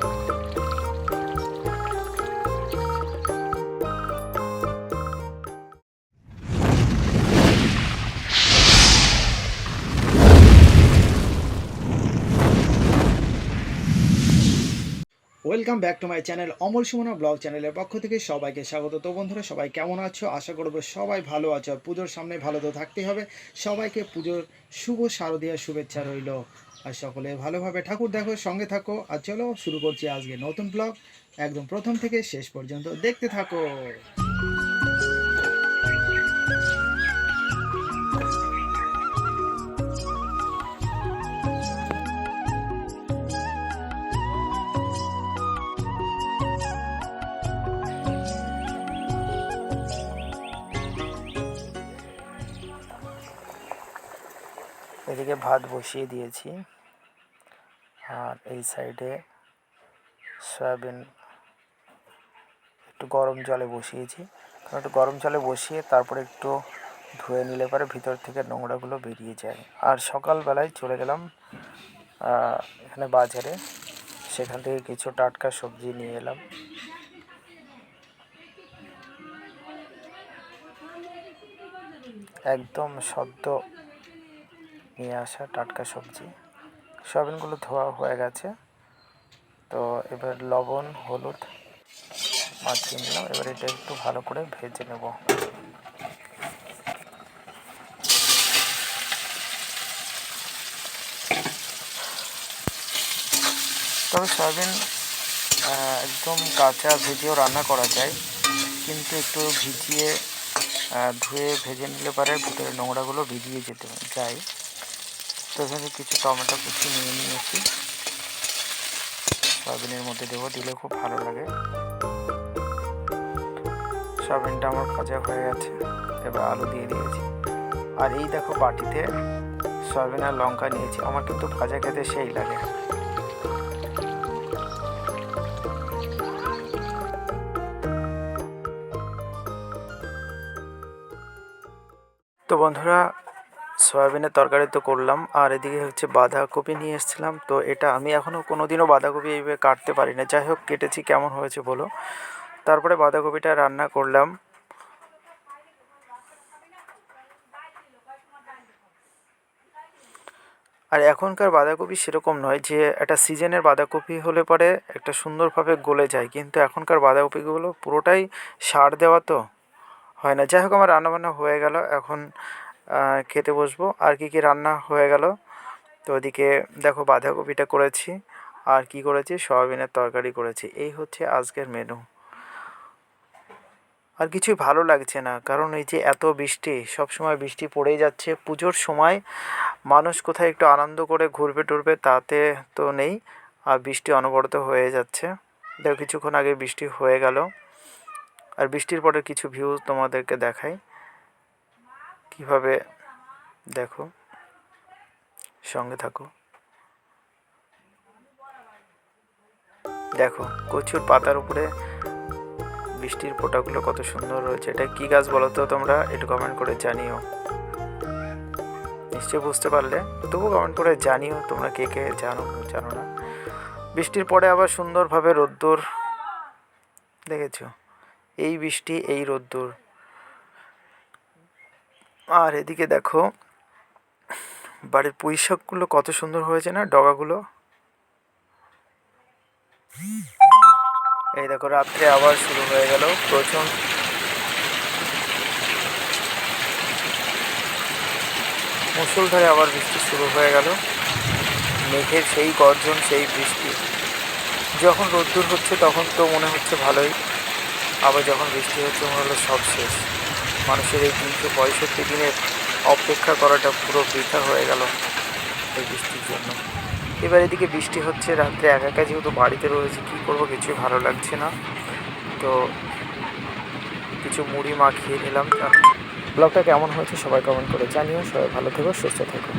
Thank you. Welcome back to my channel Amal Sumana blog চ্যানেলের পক্ষ থেকে সবাইকে স্বাগত। তো বন্ধুরা, সবাই কেমন আছো? আশা করব সবাই ভালো আছো আর পুজোর সামনে ভালো তো থাকতেই হবে। সবাইকে পুজোর শুভ শারদীয় শুভেচ্ছা রইল আর সকলে ভালোভাবে ঠাকুর দেখো, সঙ্গে থাকো। আর চলো শুরু করছি আজকে নতুন ব্লগ একদম প্রথম থেকে শেষ পর্যন্ত। দেখতে থাকো। এদিকে ভাত বসিয়ে দিয়েছি। আর এই সাইডে সয়াবিন একটু গরম জলে বসিয়েছি। কারণ একটু গরম জলে বসিয়ে তারপরে একটু ধুয়ে নিলে পরে ভিতর থেকে নোংরাগুলো বেরিয়ে যায়। আর সকালবেলায় চলে গেলাম এখানে বাজারে। সেখান থেকে কিছু টাটকা সবজি নিয়ে এলাম। একদম সদ্য নিয়ে আসা টাটকা সবজি। সয়াবিনগুলো ধোয়া হয়ে গেছে। তো এবার লবণ, হলুদ মাখিয়ে নিলাম। এবার এটা একটু ভালো করে ভেজে নেব। তবে সয়াবিন একদম কাঁচা ভেজেও রান্না করা যায়। কিন্তু একটু ভিজিয়ে ধুয়ে ভেজে নিলে পরে। ভিতরে নোংরাগুলো বেরিয়ে যেতে, যায়। তো এখানে কিছু টমেটো কুচি নিয়ে নিয়েছি। সয়াবিনের মধ্যে দেবো, দিলে খুব ভালো লাগে। সয়াবিনটা আমার ভাজা হয়ে গেছে, এবার আলু দিয়ে দিয়েছি। আর এই দেখো বাটিতে সয়াবিন আর লঙ্কা নিয়েছি, আমার কিন্তু ভাজা খেতে সেই লাগে। তো বন্ধুরা সয়াবিনের তরকারি তো করলাম, আর এদিকে হচ্ছে বাঁধাকপি নিয়ে এসেছিলাম, তো এটা আমি এখনও কোনো দিনও বাঁধাকপি এইভাবে কাটতে পারি না যাই হোক, কেটেছি, কেমন হয়েছে বলো? তারপরে বাঁধাকপিটা রান্না করলাম। আর এখনকার বাঁধাকপি সেরকম নয় যে একটা সিজনের বাঁধাকপি হলে পরে একটা সুন্দরভাবে গলে যায়, কিন্তু এখনকার বাঁধাকপিগুলো পুরোটাই সার দেওয়া তো হয় না। যাই হোক, আমার রান্নাবান্না হয়ে গেল। এখন খেতে বসবো। আর কি কি রান্না হয়ে গেল? তো ওদিকে দেখো বাঁধাকপিটা করেছি। আর কি করেছি? সয়াবিনের তরকারি করেছি। এই হচ্ছে আজকের মেনু আর কিছুই ভালো লাগছে না। কারণ এই যে এত বৃষ্টি সব সময় বৃষ্টি পড়েই যাচ্ছে। পুজোর সময় মানুষ কোথায় একটু আনন্দ করে ঘুরবে টুরবে তাতে তো নেই। আর বৃষ্টি অনবরত হয়ে যাচ্ছে। দেখো কিছুক্ষণ আগে বৃষ্টি হয়ে গেল। আর বৃষ্টির পরে কিছু ভিউ তোমাদেরকে দেখাই। কীভাবে দেখো? সঙ্গে থাকো। দেখো, কচুর পাতার উপরে বৃষ্টির ফোঁটাগুলো কত সুন্দর রয়েছে। এটা কি গাছ বলো তো তোমরা? একটু কমেন্ট করে জানিও। নিশ্চয়ই বুঝতে পারলে। তবু কমেন্ট করে জানিও তোমরা কে কে জানো জানো না। বৃষ্টির পরে আবার সুন্দরভাবে রোদ্দুর দেখেছ? এই বৃষ্টি, এই রোদ্দুর। আর এদিকে দেখো, বাড়ির পুঁই শাকগুলো কত সুন্দর হয়েছে না, ডগাগুলো? এই দেখো, রাত্রে আবার শুরু হয়ে গেল প্রচুর মুসুলধারে আবার বৃষ্টি শুরু হয়ে গেল। মেঘের সেই গর্জন, সেই বৃষ্টি। যখন রোদ্দুর হচ্ছে তখন তো মনে হচ্ছে ভালোই। আবার যখন বৃষ্টি হচ্ছে মনে হলো সব শেষ। মানুষের এই তিনশো পঁয়ষট্টি দিনের অপেক্ষা করাটা পুরো বৃথা হয়ে গেল এই বৃষ্টির জন্য। এবার এদিকে বৃষ্টি হচ্ছে, রাত্রে একা একা যেহেতু বাড়িতে রয়েছে, কী করব? কিছুই ভালো লাগছে না। তো কিছু মুড়ি মাখিয়ে নিলাম। ব্লগটা কেমন হয়েছে সবাই কমেন্ট করে জানিও। সবাই ভালো থেকো, সুস্থ থেকো।